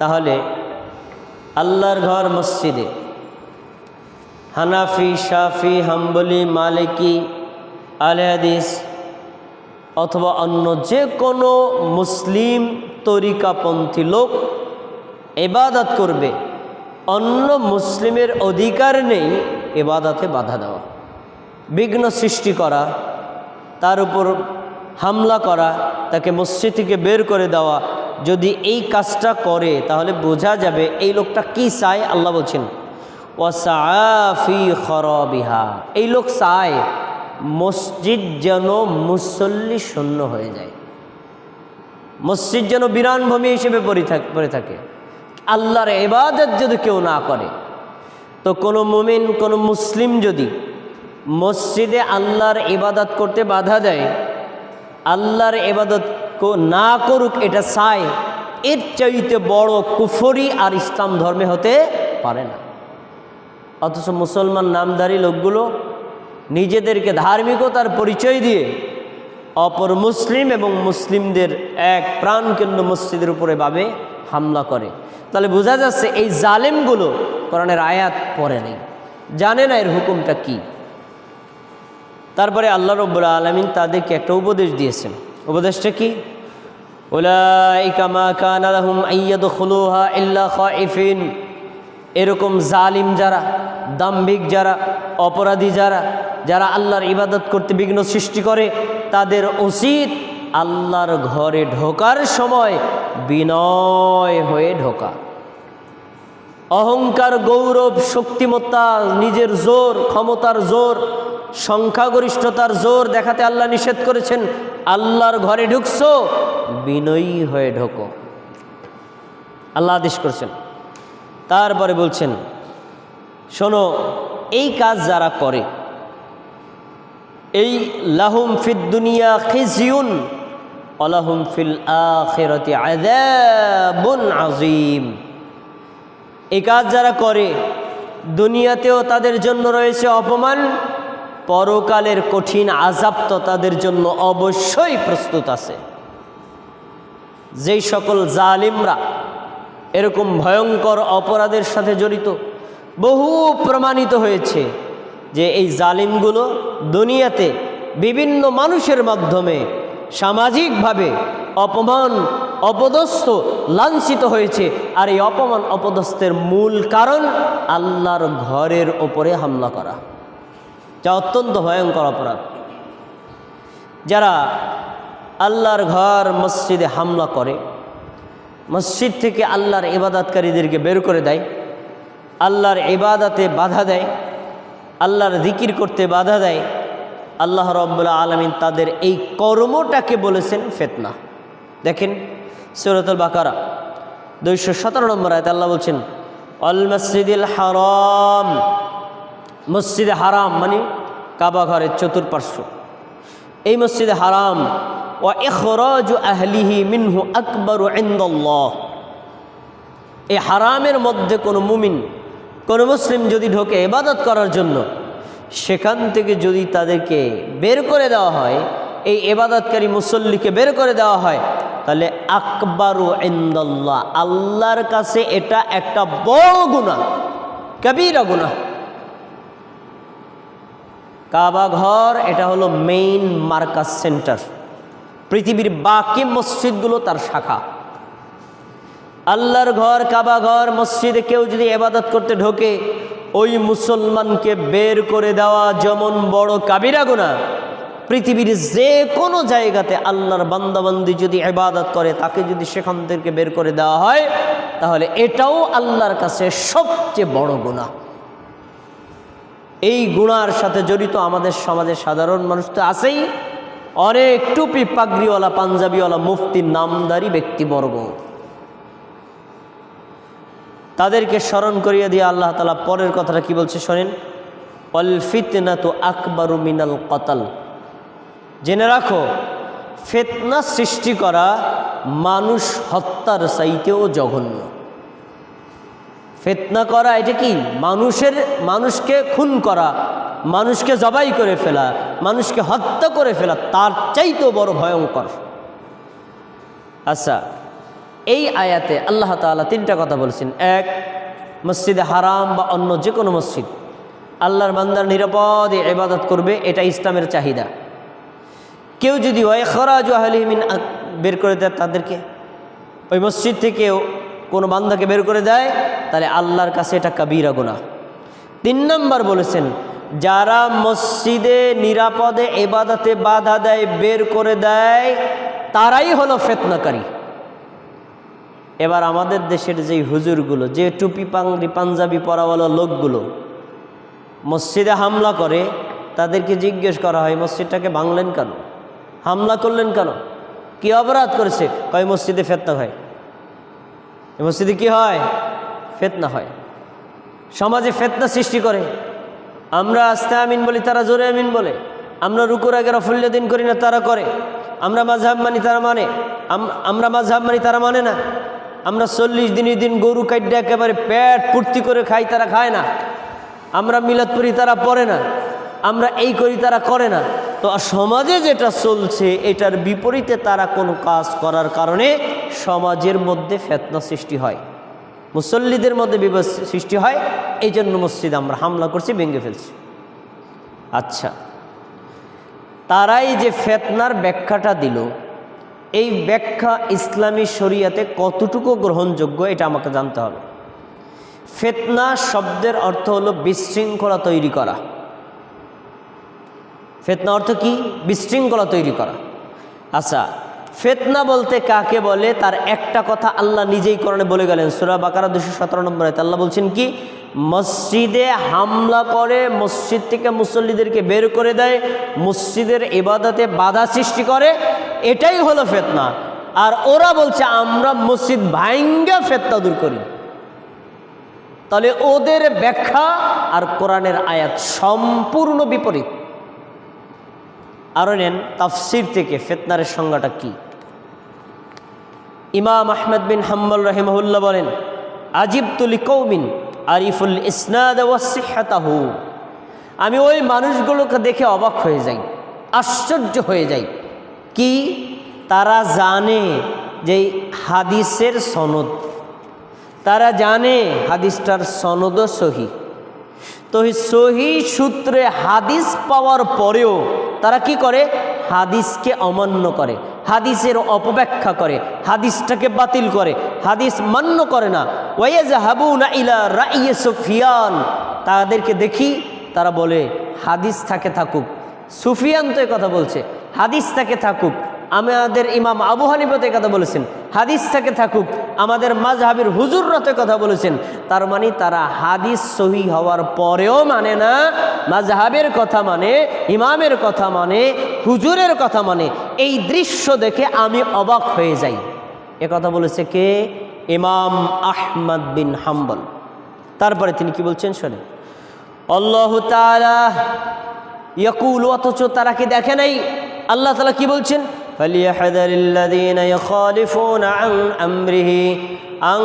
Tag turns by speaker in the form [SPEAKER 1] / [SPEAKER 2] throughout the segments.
[SPEAKER 1] তাহলে আল্লাহর ঘর মসজিদে হানাফি, শাফি, হাম্বলি, মালিকি, আলে হাদিস অথবা অন্য যে কোনো মুসলিম তরিকাপন্থী লোক এবাদত করবে, অন্য মুসলিমের অধিকার নেই এবাদাতে বাধা দেওয়া। বিঘ্ন সৃষ্টি করা, তার উপর হামলা করা, তাকে মসজিদ থেকে বের করে দেওয়া যদি এই কাজটা করে, তাহলে বোঝা যাবে এই লোকটা কি চায়, আল্লাহ বলছেন ওয়াসাফি খরবিহা। এই লোক চায় মসজিদ যেন মুসল্লি শূন্য হয়ে যায়। মসজিদ যেন বিরান ভূমি হিসেবে পড়ে থাক আল্লাহর এবাদত যদি কেউ না করে, তো কোনো মুমিন, কোনো মুসলিম যদি মসজিদে আল্লাহর ইবাদত করতে বাধা দেয়, আল্লাহর এবাদত না করুক এটা চায় এর চাইতে বড় কুফরি আর ইসলাম ধর্মে হতে পারে না। অথচ মুসলমান নামধারী লোকগুলো নিজেদেরকে ধার্মিকতার পরিচয় দিয়ে অপর মুসলিম এবং মুসলিমদের এক প্রাণকেন্দ্র মসজিদের উপরে ভাবে হামলা করে। তাহলে বোঝা যাচ্ছে এই জালেমগুলো কোরআনের আয়াত পড়ে নেই, জানে না এর হুকুমটা কি। তারপরে আল্লাহ রব্বুল্লা আলমিন তাদেরকে একটা উপদেশ দিয়েছেন উপদেশটা কি? এরকম জালিম যারা, দাম্ভিক যারা, অপরাধী যারা যারা আল্লাহর ইবাদত করতে বিঘ্ন সৃষ্টি করে, তাদের উচিত আল্লাহর ঘরে ঢোকার সময় বিনয় হয়ে ঢোকা। অহংকার, গৌরব, শক্তিমত্তা, নিজের জোর, ক্ষমতার জোর সংখ্যাগরিষ্ঠতার জোর দেখাতে আল্লাহ নিষেধ করেছেন, আল্লাহর ঘরে ঢুকছো, বিনয়ী হয়ে ঢোকো। আল্লাহ আদেশ করছেন। তারপরে বলছেন, শোনো, এই কাজ যারা করে, এই লাহুম ফিদ দুনিয়া খিজিউন অলাহুম ফিল আখিরাতি আযাবুন আজিম এই কাজ যারা করে, দুনিয়াতেও তাদের জন্য রয়েছে অপমান পরকালের কঠিন আজাব তো তাদের জন্য অবশ্যই প্রস্তুত আছে। যেই সকল জালিমরা এরকম ভয়ঙ্কর অপরাধের সাথে জড়িত, বহু প্রমাণিত হয়েছে যে এই জালিমগুলো দুনিয়াতে বিভিন্ন মানুষের মাধ্যমে সামাজিকভাবে অপমান, অপদস্থ, লাঞ্ছিত হয়েছে। আর এই অপমান, অপদস্থের মূল কারণ আল্লাহর ঘরের ওপরে হামলা করা। যা অত্যন্ত ভয়ঙ্কর অপরাধ। যারা আল্লাহর ঘর, মসজিদে হামলা করে, মসজিদ থেকে আল্লাহর ইবাদতকারীদেরকে বের করে দেয়, আল্লাহর ইবাদাতে বাধা দেয়, আল্লাহর জিকির করতে বাধা দেয়, আল্লাহ রব্বুল্লা আলমিন তাদের এই কর্মটাকে বলেছেন ফেতনা। দেখেন সৈরতুল বাকারা, দুইশো সতেরো নম্বর আয়তে আল্লাহ বলছেন অল মসজিদুল হারাম। মসজিদে হারাম মানে কাবা ঘরের চতুর্পার্শ্ব। এই মসজিদে হারাম ও এখরজ আহলিহি মিনহু আকবর ইন্দল্লাহ। এই হারামের মধ্যে কোনো মুমিন, কোনো মুসলিম যদি ঢোকে ইবাদত করার জন্য, সেখান থেকে যদি তাদেরকে বের করে দেওয়া হয়, এই এবাদতকারী মুসল্লিকে বের করে দেওয়া হয়, তাহলে আকবরু ইন্দল্লাহ, আল্লাহর কাছে এটা একটা বড় গুণা কবিরা গুণা কাবা ঘর, এটা হলো মেইন মার্কাস সেন্টার পৃথিবীর বাকি মসজিদগুলো তার শাখা। আল্লাহর ঘর, কাবা ঘর, মসজিদে কেউ যদি এবাদত করতে ঢোকে, ওই মুসলমানকে বের করে দেওয়া যেমন বড় কাবিরা গুণা পৃথিবীর যে কোনো জায়গাতে আল্লাহর বান্দাবান্দি যদি এবাদত করে, তাকে যদি সেখান থেকে বের করে দেওয়া হয়, তাহলে এটাও আল্লাহর কাছে সবচেয়ে বড় গুণা এই গুণার সাথে জড়িত আমাদের সমাজের সাধারণ মানুষ তো আছেই। অনেক টুপি পাগড়িওয়ালা, পাঞ্জাবিওয়ালা, মুফতি, নামদারি ব্যক্তিবর্গ। তাদেরকে স্মরণ করিয়ে দিয়ে আল্লাহ তালা পরের কথাটা কি বলছে শোনেন? অল ফিতনা তো আকবরু মিনাল কতাল। জেনে রাখো, ফেতনা সৃষ্টি করা মানুষ হত্যার চাইতেও জঘন্য। ফেতনা করা, এটা কি? মানুষের, মানুষকে খুন করা, মানুষকে জবাই করে ফেলা, মানুষকে হত্যা করে ফেলা, তার চাইতেও বড় ভয়ঙ্কর। আচ্ছা এই আয়াতে আল্লাহ তাআলা তিনটা কথা বলছেন। এক, মসজিদে হারাম বা অন্য যে কোনো মসজিদ, আল্লাহর বান্দার নিরাপদে এবাদত করবে, এটা ইসলামের চাহিদা। কেউ যদি হয় খরাজ আহলিমিন বের করে দেয় তাদেরকে, ওই মসজিদ থেকেও কোনো বান্দাকে বের করে দেয় তাহলে আল্লাহর কাছে এটা কাবিরা গুনাহ। তিন নম্বর বলেছেন, যারা মসজিদে নিরাপদে এবাদাতে বাধা দেয়, বের করে দেয়, তারাই হলো ফেতনাকারী। এবার আমাদের দেশের যেই হুজুরগুলো, যে টুপি পাংরি পাঞ্জাবি পরাওয়ালা লোকগুলো মসজিদে হামলা করে, তাদেরকে জিজ্ঞেস করা হয়, মসজিদটাকে ভাঙলেন কেন? হামলা করলেন কেন? কি অপরাধ করেছে? কয়, মসজিদে ফেতনা হয়। মসজিদে কি হয়? ফেতনা হয়। সমাজে ফেতনা সৃষ্টি করে। আমরা আস্তে আমিন বলি, তারা জোরে আমিন বলে। আমরা রুকুর আগে রফুল্লাদিন করি না, তারা করে। আমরা মাঝহাব মানি, তারা মানে। আমরা মাঝহাব মানি, তারা মানে না। আমরা চল্লিশ দিনের দিন গরু কাটতে একেবারে পেট পূর্তি করে খাই, তারা খায় না। আমরা মিলাদ পড়ি, তারা পড়ে না। আমরা এই করি, তারা করে না। তো সমাজে যেটা চলছে, এটার বিপরীতে তারা কোনো কাজ করার কারণে সমাজের মধ্যে ফেতনা সৃষ্টি হয়। মুসল্লিদের মধ্যে বিবাদ সৃষ্টি হয় এই জন্য মসজিদ আমরা হামলা করছি, ভেঙে ফেলছি। আচ্ছা তারাই যে ফেতনার ব্যাখ্যাটা দিল, এই ব্যাখ্যা ইসলামী শরিয়াতে কতটুকু গ্রহণযোগ্য এটা আমাকে জানতে হবে। ফেতনা শব্দের অর্থ হলো বিশৃঙ্খলা তৈরি করা। ফেতনা অর্থ কি? বিশৃঙ্খলা তৈরি করা। আচ্ছা ফেতনা বলতে কাকে বলে, তার একটা কথা আল্লাহ নিজেই করণে বলে গেলেন, সুরা বাকারা দুশো সতেরো নম্বর আল্লাহ বলছেন কি? মসজিদে হামলা করে, মসজিদ থেকে মুসল্লিদেরকে বের করে দেয়, মসজিদের ইবাদতে বাধা সৃষ্টি করে, এটাই হলো ফেতনা। আর ওরা বলছে, আমরা মসজিদ ভাঙ্গা ফেতনা দূর করি। তাহলে ওদের ব্যাখ্যা আর কোরআনের আয়াত সম্পূর্ণ বিপরীত। আরও নেন, তাফসির থেকে ফেতনারের সংজ্ঞাটা কি? ইমাম আহমেদ বিন হাম্বল রহিমহুল্লাহ বলেন আজিব তুলি কৌমিন আরিফুল ইসনাদ ওয়াসিহাতাহু আমি ওই মানুষগুলোকে দেখে অবাক হয়ে যাই, আশ্চর্য হয়ে যাই। কি? তারা জানে যে হাদিসের সনদ। তারা জানে হাদিসটার সনদও সহি। তো সহি সূত্রে হাদিস পাওয়ার পরেও তারা কি করে? হাদিসকে অমান্য করে, হাদিসের অপব্যাখ্যা করে, হাদিসটাকে বাতিল করে, হাদিস মান্য করে না। ওয়েজ হাবু না ইলা রাইয়ে সুফিয়ান। তাদেরকে দেখি, তারা বলে, হাদিস থাকে থাকুক। সুফিয়ান তো কথা বলছে, হাদিস থাকে থাকুক। আমাদের ইমাম আবু হানিফতে কথা বলেছেন, হাদিস থেকে থাকুক, আমাদের মাঝহাবির হুজুররতে কথা বলেছেন, তার মানে তারা হাদিস সহি হওয়ার পরেও মানে না মাঝহাবের কথা মানে ইমামের কথা মানে হুজুরের কথা মানে। এই দৃশ্য দেখে আমি অবাক হয়ে যাই। এ কথা বলেছে কে? ইমাম আহমদ বিন হাম্বল। তারপরে তিনি কি বলছেন শোনেন আল্লাহ তাআলা ইয়াকুল, অথচ তারা কি দেখে নাই? আল্লাহ তালা কি বলছেন? فليحذر الذين يخالفون عن أمره أن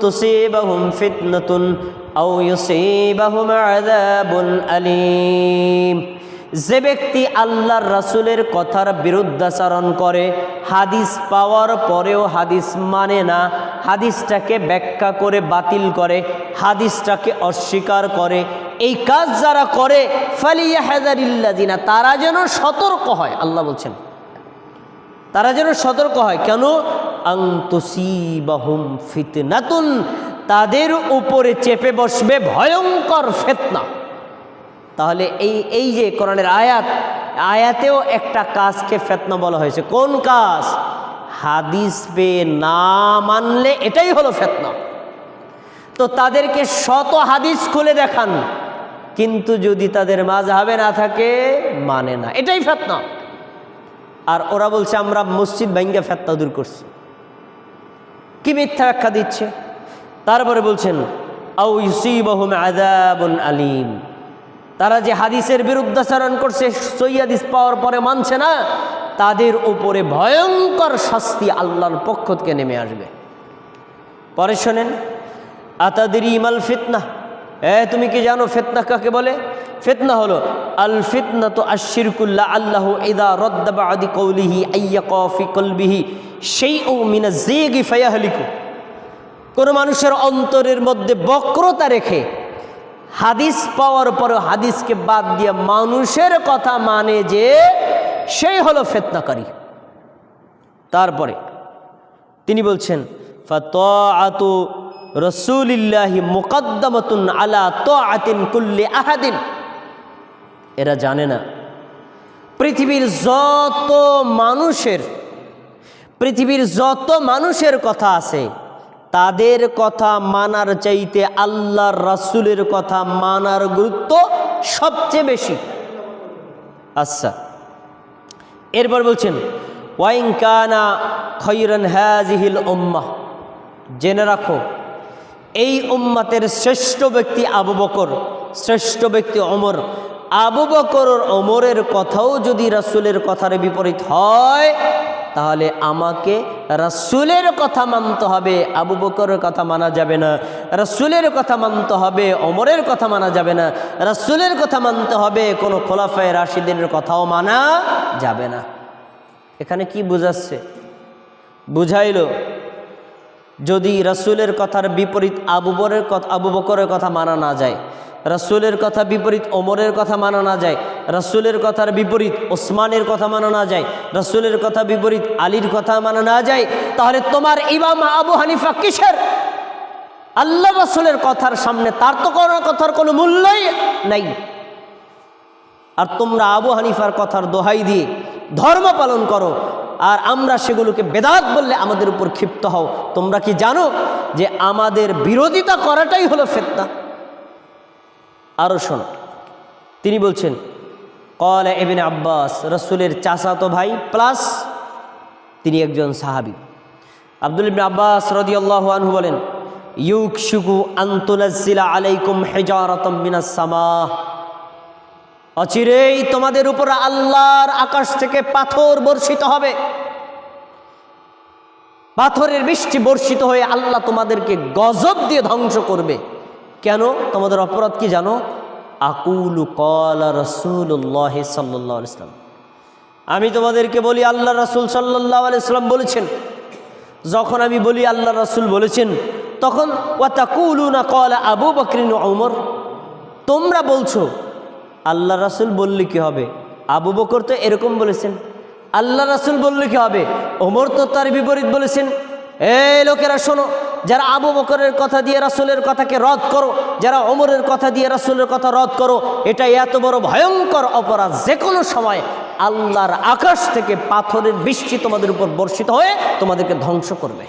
[SPEAKER 1] تصيبهم فتنة أو يصيبهم عذاب أليم যে ব্যক্তি আল্লাহর রাসূলের কথার বিরুদ্ধাচরণ করে হাদিস পাওয়ার পরেও হাদিস মানে না হাদিসটাকে ব্যাখ্যা করে বাতিল করে হাদিসটাকে অস্বীকার করে এই কাজ যারা করে ফালিয়া হাজারিল্লাদিনা তারা যেন সতর্ক হয় আল্লাহ বলছেন তারা যেন সতর্ক হয়। কেন? আংতুসিবাহুম ফিতনাতুন, তাদের উপরে চেপে বসবে ভয়ঙ্কর ফেতনা। তাহলে এই এই যে কোরআনের আয়াত, আয়াতেও একটা কাজকে ফেতনা বলা হয়েছে। কোন কাজ? হাদিস পেয়ে না মানলে এটাই হলো ফেতনা। তো তাদেরকে শত হাদিস খুলে দেখান, কিন্তু যদি তাদের মাঝহাবে না থাকে মানে না। এটাই ফেতনা। আর ওরা বলছে, আমরা মসজিদ ভাঙ্গা ফেতনা দূর করছি। কি মিথ্যা ব্যাখ্যা দিচ্ছে? তারপরে বলছেন আউ আলিম। তারা যে হাদিসের বিরুদ্ধাচরণ করছে, সই হাদিস পাওয়ার পরে মানছে না, তাদের উপরে ভয়ঙ্কর শাস্তি আল্লাহর পক্ষ থেকে নেমে আসবে। পরে শোনেন আতাদের ইমাল ফিতনা? এ, তুমি কি জানো ফেতনা কাকে বলে? ফিতনা হলো, আল ফিতনা তো আশিরকুল্লাহ আল্লাহ ইদা রদ্দাবা আদি কৌলিহি আইয়া কফি কলবিহি সেই ও মিনা জেগি ফায়াহলিকু। কোনো মানুষের অন্তরের মধ্যে বক্রতা রেখে হাদিস পাওয়ার পরে হাদিসকে বাদ দিয়ে মানুষের কথা মানে যে সেই হলো ফেতনাকারী। তারপরে তিনি বলছেন, ফাতআতু রসুলিল্লাহি মুকদ্দামাতুন আলা তাআতিন কুল্লি আহাদিন। এরা জানে না। পৃথিবীর যত মানুষের, পৃথিবীর যত মানুষের কথা আছে, তাদের কথা মানার চাইতে আল্লাহর রাসূলের কথা মানার গুরুত্ব সবচেয়ে বেশি। আচ্ছা এরপর বলছেন, ওয়াইন কানা খৈরন হাজিহিল উম্মাহ। জেনে রাখো, এই উম্মাতের শ্রেষ্ঠ ব্যক্তি আবু বকর, শ্রেষ্ঠ ব্যক্তি অমর আবু বকর অমরের কথাও যদি রাসূলের কথার বিপরীত হয়, তাহলে আমাকে রাসুলের কথা মানতে হবে। আবু বকরের কথা মানা যাবে না, রাসুলের কথা মানতে হবে অমরের কথা মানা যাবে না। রাসূলের কথা মানতে হবে, কোনো খোলাফায় রাশিদিনের কথাও মানা যাবে না। এখানে কি বুঝাচ্ছে? বুঝাইল, যদি রাসূলের কথার বিপরীত আবু বরের কথা আবু বকরের কথা মানা না যায় রাসূলের কথা বিপরীত, ওমরের কথা মানা না যায়। রাসূলের কথার বিপরীত, ওসমানের কথা মানা না যায়। রাসূলের কথা বিপরীত, আলীর কথা মানা না যায়। তাহলে তোমার ইমাম আবু হানিফা কিসের? আল্লাহ রাসূলের কথার সামনে তার তো কোনো কথার কোনো মূল্যই নাই। আর তোমরা আবু হানিফার কথার দোহাই দিয়ে ধর্ম পালন করো, আর আমরা সেগুলোকে বেদাত বললে আমাদের উপর ক্ষিপ্ত হও। তোমরা কি জানো যে আমাদের বিরোধিতা করাটাই হলো ফেতনা? আরও শোনো। তিনি বলছেন, কল এবিন আব্বাস, রসুলের চাচাতো ভাই, প্লাস তিনি একজন সাহাবি। আব্দুল ইবিন আব্বাস রদিয়াল্লাহ আনহু বলেন ইউক শুকু আন্তলাজিলা আলাইকুম হেজারতম মিনাস সামাহ অচিরেই তোমাদের উপর আল্লাহর আকাশ থেকে পাথর বর্ষিত হবে। পাথরের বৃষ্টি বর্ষিত হয়ে আল্লাহ তোমাদেরকে গজব দিয়ে ধ্বংস করবে। কেন? তোমাদের অপরাধ কি জানো? আকুলু কলা রসুল্লাহ সাল্লাহ ইসলাম আমি তোমাদেরকে বলি আল্লাহ রসুল সাল্লাহ আলাইসাল্লাম বলেছেন, যখন আমি বলি আল্লাহ রসুল বলেছেন, তখন ওয়াতাকুলু না কলা আবু বকরিন ওমর তোমরা বলছো আল্লাহ রাসুল বললে কি হবে? আবু বকর তো এরকম বলেছেন আল্লাহ রাসুল বললে কি হবে? ওমর তো তার বিপরীত বলেছেন। এই লোকেরা শোনো যারা আবু বকরের কথা দিয়ে রাসুলের কথাকে রদ করো, যারা অমরের কথা দিয়ে রাসুলের কথা রদ করো এটা এত বড় ভয়ঙ্কর অপরাধ। যে কোনো সময় আল্লাহর আকাশ থেকে পাথরের বৃষ্টি তোমাদের উপর বর্ষিত হয়ে তোমাদেরকে ধ্বংস করবে।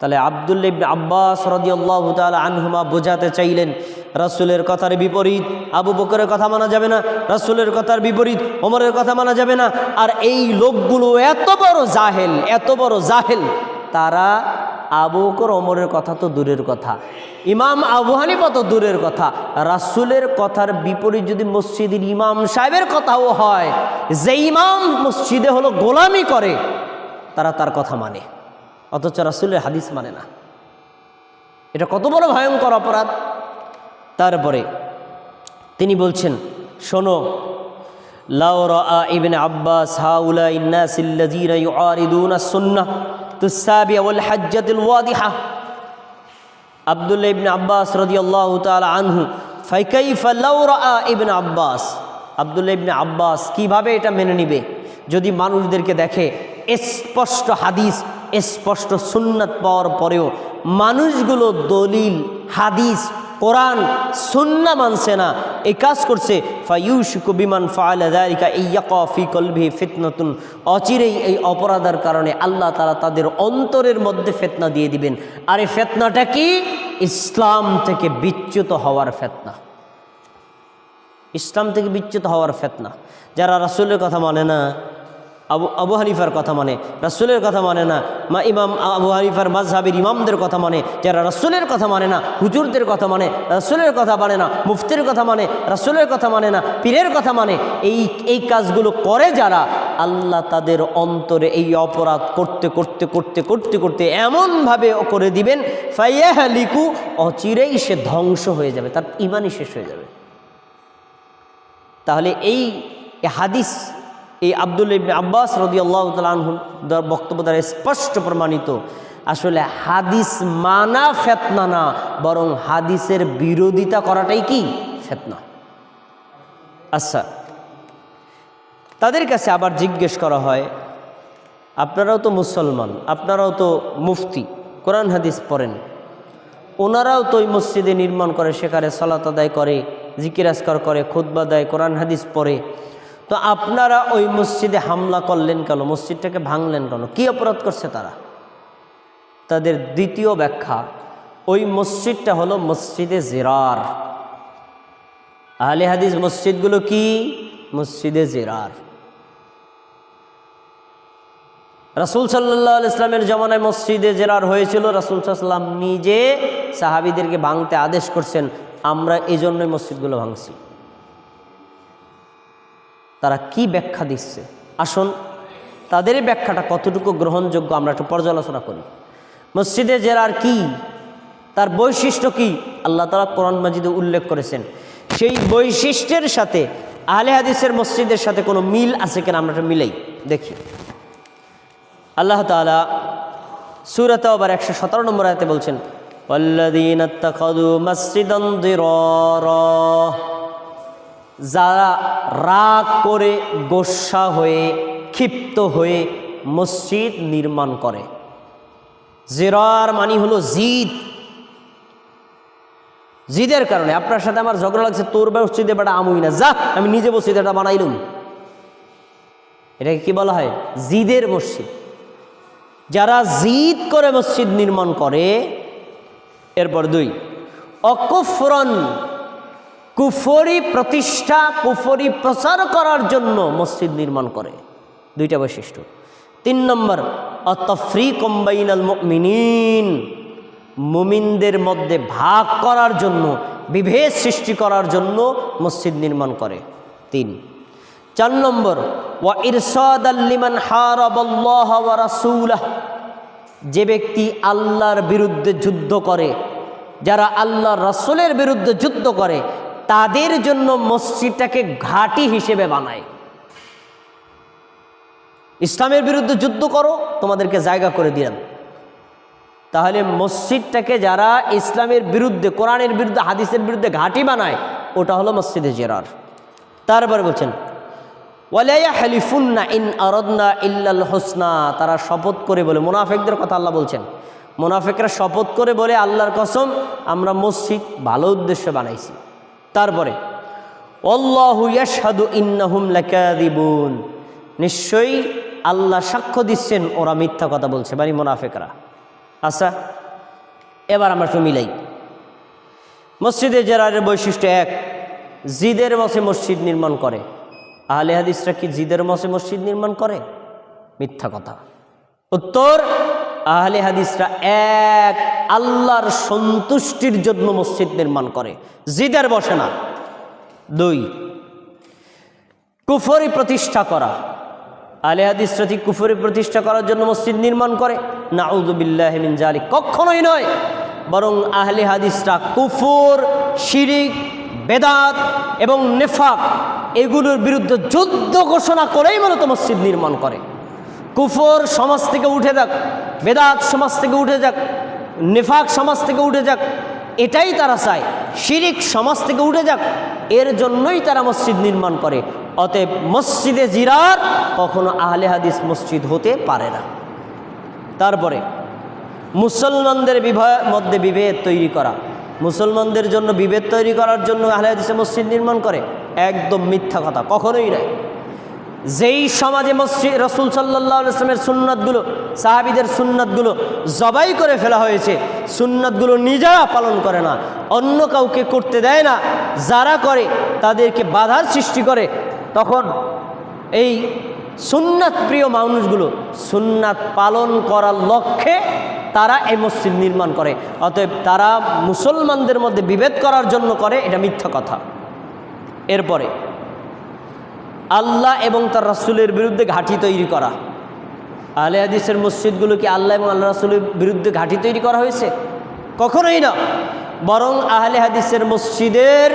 [SPEAKER 1] তাহলে আবদুল্লা ইবনে আব্বাস রদিয়াল্লাহ তাল আনহুমা বোঝাতে চাইলেন, রাসুলের কথার বিপরীত আবু বকরের কথা মানা যাবে না, রাসুলের কথার বিপরীত ওমরের কথা মানা যাবে না। আর এই লোকগুলো এত বড় জাহেল, এত বড় জাহেল, তারা আবু বকর ওমরের কথা তো দূরের কথা। ইমাম আবু হানিফা তো দূরের কথা। রাসুলের কথার বিপরীত যদি মসজিদের ইমাম সাহেবের কথাও হয় যে ইমাম মসজিদে হলো গোলামি করে, তারা তার কথা মানে। অথচ রাসুলের হাদিস মানে না। এটা কত বড় ভয়ঙ্কর অপরাধ। তারপরে তিনি বলছেন, শোনো, লাউ রা ইবনে আব্বাস হাউলা ইন্নাসিল্লাযীনা ইউআরিদুনা সুন্নাহ আব্দুল্লাহ ইবনে আব্বাস রাদিয়াল্লাহু তাআলা আনহু ইবনে আব্বাস। আব্দুল্লাহ ইবনে আব্বাস কীভাবে এটা মেনে নিবে? যদি মানুষদেরকে দেখে, স্পষ্ট হাদিস, স্পষ্ট সুন্নত পাওয়ার পরেও মানুষগুলো দলিল হাদিস, কোরআন, সুন্না মানছে না। এই কাজ করছে ফাইউশকু বিমান ফায়ালিকা ইয়াকফি কলভি ফিতনতুন। অচিরেই এই অপরাধের কারণে আল্লাহ তারা তাদের অন্তরের মধ্যে ফেতনা দিয়ে দিবেন। আর এই ফেতনাটা কি? ইসলাম থেকে বিচ্যুত হওয়ার ফেতনা। ইসলাম থেকে বিচ্যুত হওয়ার ফেতনা। যারা রাসুলের কথা মানে না আবু আবু হানিফার কথা মানে রাসুলের কথা মানে না, মা ইমাম আবু হানিফার মাজহাবির ইমামদের কথা মানে যারা রাসুলের কথা মানে না, হুজুরদের কথা মানে রাসুলের কথা মানে না, মুফতির কথা মানে রাসুলের কথা মানে না, পীরের কথা মানে এই এই কাজগুলো করে যারা, আল্লাহ তাদের অন্তরে এই অপরাধ করতে করতে করতে করতে করতে এমনভাবে করে দিবেন, ফাইয়াহালিকু, অচিরেই সে ধ্বংস হয়ে যাবে, তার ইমানই শেষ হয়ে যাবে। তাহলে এই হাদিস এই আব্দুল ইবনে আব্বাস রদি আল্লাহ তালহুর বক্তব্য দ্বারা স্পষ্ট প্রমাণিত। আসলে হাদিস মানা ফেতনা না, বরং হাদিসের বিরোধিতা করাটাই কি? ফেতনা। আচ্ছা তাদের কাছে আবার জিজ্ঞেস করা হয়, আপনারাও তো মুসলমান, আপনারাও তো মুফতি, কোরআন হাদিস পড়েন। ওনারাও তো ওই মসজিদে নির্মাণ করে, সেখানে সলাত আদায় করে জিকিরাজকর করে খুদ্া দেয়, কোরআন হাদিস পড়ে। তো আপনারা ওই মসজিদে হামলা করলেন কেন? মসজিদটাকে ভাঙলেন কেন? কী অপরাধ করছে তারা? তাদের দ্বিতীয় ব্যাখ্যা, ওই মসজিদটা হলো মসজিদে জেরার। আহলে হাদিস মসজিদগুলো কি? মসজিদে জেরার। রাসুল সাল্লাহ ইসলামের জমানায় মসজিদে জেরার হয়েছিল। রাসুল সাল্লাম নিজে সাহাবিদেরকে ভাঙতে আদেশ করছেন, আমরা এই জন্যই মসজিদগুলো ভাঙছি। তারা কি ব্যাখ্যা দিচ্ছে আসুন তাদের ব্যাখ্যাটা কতটুকু গ্রহণযোগ্য আমরা একটু পর্যালোচনা করি মসজিদে জেরার কি তার বৈশিষ্ট্য কি আল্লাহ তালা কোরআন মাজিদে উল্লেখ করেছেন সেই বৈশিষ্ট্যের সাথে আহলে হাদিসের মসজিদের সাথে কোনো মিল আছে কিনা আমরা একটা মিলাই দেখি আল্লাহ তালা সুরত আবার একশো সতেরো নম্বর আয়তে বলছেন والذين اتخذوا مسجدا ضرارا যারা রাগ করে গোসা হয়ে, ক্ষিপ্ত হয়ে মসজিদ নির্মাণ করে। জেরার মানি হলো জিদ। জিদের কারণে আপনার সাথে আমার ঝগড়া লাগছে, তোর মসজিদে বেটা আমুই না। যা, আমি নিজে মসজিদ এটা বানাইলুম। এটাকে কি বলা হয়? জিদের মসজিদ। যারা জিদ করে মসজিদ নির্মাণ করে, এরপর দুই, অকুফরন কুফরি প্রতিষ্ঠা, কুফরি প্রচার করার জন্য মসজিদ নির্মাণ করে। দুইটা বৈশিষ্ট্য। তিন নম্বর অতফ্রি কম্বাইনাল মিনিন মুমিনদের মধ্যে ভাগ করার জন্য, বিভেদ সৃষ্টি করার জন্য মসজিদ নির্মাণ করে। তিন। চার নম্বর, ওয়া ইরসাদ আল্লিমান হারাবাল্লাহ ওয়া যে ব্যক্তি আল্লাহর বিরুদ্ধে যুদ্ধ করে, যারা আল্লাহ রসুলের বিরুদ্ধে যুদ্ধ করে তাদের জন্য মসজিদটাকে ঘাঁটি হিসেবে বানায়। ইসলামের বিরুদ্ধে যুদ্ধ করো, তোমাদেরকে জায়গা করে দিলাম। তাহলে মসজিদটাকে যারা ইসলামের বিরুদ্ধে, কোরআনের বিরুদ্ধে, হাদিসের বিরুদ্ধে ঘাঁটি বানায়, ওটা হলো মসজিদে জেরার। তারপরে বলছেন ইন আরদনা ইল্লাল হোসনা। তারা শপথ করে বলে, মোনাফেকদের কথা আল্লাহ বলছেন। মোনাফেকরা শপথ করে বলে, আল্লাহর কসম, আমরা মসজিদ ভালো উদ্দেশ্যে বানাইছি। তারপরে নিশ্চয়ই আল্লাহ সাক্ষ্য দিচ্ছেন, ওরা মিথ্যা কথা বলছে মানে মোনাফেকরা। আচ্ছা এবার আমরা একটু মিলাই। মসজিদে জেরারের বৈশিষ্ট্য এক, জিদের মাসে মসজিদ নির্মাণ করে। আহলে হাদিসরা কি জিদের মাসে মসজিদ নির্মাণ করে? মিথ্যা কথা। উত্তর আহলে হাদিসরা এক আল্লাহর সন্তুষ্টির জন্য মসজিদ নির্মাণ করে। জিদের বসে না। দুই, কুফরি প্রতিষ্ঠা করা। আলে হাদিসরা ঠিক কুফরি প্রতিষ্ঠা করার জন্য মসজিদ নির্মাণ করে। না উজুবিল্লাহমিন জালি কখনোই নয়, বরং আহলে হাদিসরা কুফর, শিরিক, বেদাত এবং নেফাক এগুলোর বিরুদ্ধে যুদ্ধ ঘোষণা করেই মূলত মসজিদ নির্মাণ করে। কুফর সমাজ থেকে উঠে যাক। বেদাত সমাজ থেকে উঠে যাক, নেফাক সমাজ থেকে উঠে যাক, এটাই তারা চায়। শিরিক সমাজ থেকে উঠে যাক, এর জন্যই তারা মসজিদ নির্মাণ করে। অতএব মসজিদে জিরার কখনো আহলে হাদিস মসজিদ হতে পারে না। তারপরে, মুসলমানদের বিভয় মধ্যে বিভেদ তৈরি করা। মুসলমানদের জন্য বিভেদ তৈরি করার জন্য আহলে হাদিসে মসজিদ নির্মাণ করে। একদম মিথ্যা কথা, কখনোই নয়। যেই সমাজে মসজিদ, রসুল সাল্লাহ ইসলামের সুন্নাতগুলো, সাহাবিদের সুন্নাতগুলো জবাই করে ফেলা হয়েছে, সুন্নাতগুলো নিজেরা পালন করে না, অন্য কাউকে করতে দেয় না, যারা করে তাদেরকে বাধার সৃষ্টি করে, তখন এই সুন্নাত প্রিয় মানুষগুলো সুন্নাত পালন করার লক্ষ্যে তারা এই মসজিদ নির্মাণ করে, অতএব তারা মুসলমানদের মধ্যে বিভেদ করার জন্য করে, এটা মিথ্যা কথা। এরপরে আল্লাহ এবং তার রাসুলের বিরুদ্ধে ঘাঁটি তৈরি করা। আলে হাদিসের মসজিদগুলো কি আল্লাহ এবং আল্লাহ রাসুলের বিরুদ্ধে ঘাঁটি তৈরি করা হয়েছে? কখনোই না। বরং আহলে হাদিসের মসজিদের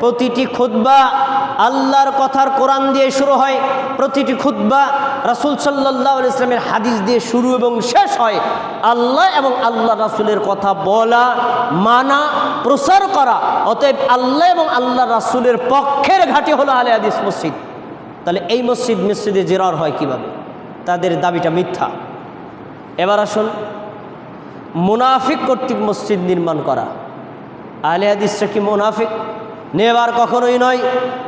[SPEAKER 1] প্রতিটি খুদ্া আল্লাহর কথার কোরআন দিয়ে শুরু হয়, প্রতিটি খুদ্া রাসুল সাল্লাহ ইসলামের হাদিস দিয়ে শুরু এবং শেষ হয়। আল্লাহ এবং আল্লাহ রাসুলের কথা বলা, মানা, প্রচার করা। অতএব আল্লাহ এবং আল্লাহ রাসুলের পক্ষের ঘাটি হলো আলে হাদিস মসজিদ। তাহলে এই মসজিদ মসজিদে জেরার হয় কীভাবে? তাদের দাবিটা মিথ্যা। এবার আসুন, মুনাফিক কর্তৃক মসজিদ নির্মাণ করা। আলে হাদিসটা কি মুনাফিক? নেবার কখনোই নয়,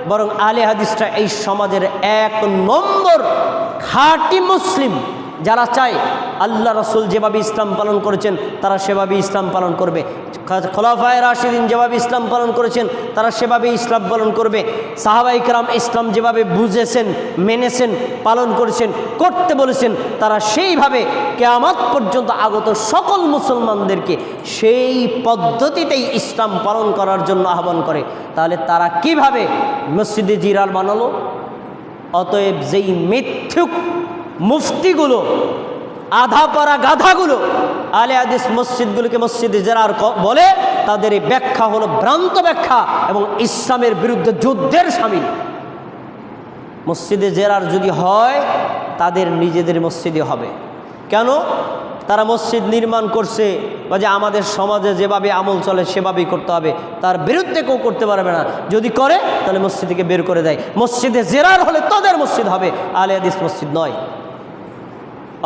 [SPEAKER 1] বরং আলে হাদিসটা এই সমাজের এক নম্বর খাটি মুসলিম যারা চায় আল্লাহ রসুল যেভাবে ইসলাম পালন করেছেন, তারা সেভাবে ইসলাম পালন করবে। খোলাফায় রাশিদিন যেভাবে ইসলাম পালন করেছেন, তারা সেভাবে ইসলাম পালন করবে। সাহাবাই ইকরাম ইসলাম যেভাবে বুঝেছেন, মেনেছেন, পালন করেছেন, করতে বলেছেন, তারা সেইভাবে কেয়ামত পর্যন্ত আগত সকল মুসলমানদেরকে সেই পদ্ধতিতেই ইসলাম পালন করার জন্য আহ্বান করে। তাহলে তারা কীভাবে মসজিদে জিরাল বানালো? অতএব যেই মিথ্যুক মুফতিগুলো আধা পারা গাধাগুলো আলে আদিস মসজিদগুলোকে মসজিদে জেরার বলে তাদের এই ব্যাখ্যা হলো ভ্রান্ত ব্যাখ্যা এবং ইসলামের বিরুদ্ধে যুদ্ধের সামিল। মসজিদে জেরার যদি হয়, তাদের নিজেদের মসজিদে হবে। কেন? তারা মসজিদ নির্মাণ করছে, বা যে আমাদের সমাজে যেভাবে আমল চলে, সেভাবেই করতে হবে। তার বিরুদ্ধে কেউ করতে পারবে না। যদি করে, তাহলে মসজিদকে বের করে দেয়। মসজিদে জেরার হলে তাদের মসজিদ হবে। আলে হাদিস মসজিদ নয়।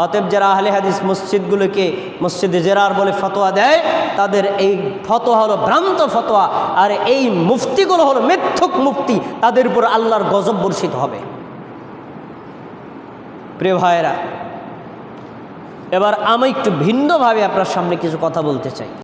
[SPEAKER 1] অতএব যারা আহলে হাদিস মসজিদগুলোকে মসজিদে জেরার বলে ফতোয়া দেয়, তাদের এই ফতোয়া হলো ভ্রান্ত ফতোয়া। আর এই মুফতিগুলো হলো মিথ্যুক মুফতি। তাদের উপর আল্লাহর গজব বর্ষিত হবে। প্রিয় ভাইয়েরা, এবার আমি একটু ভিন্নভাবে আপনার সামনে কিছু কথা বলতে চাই।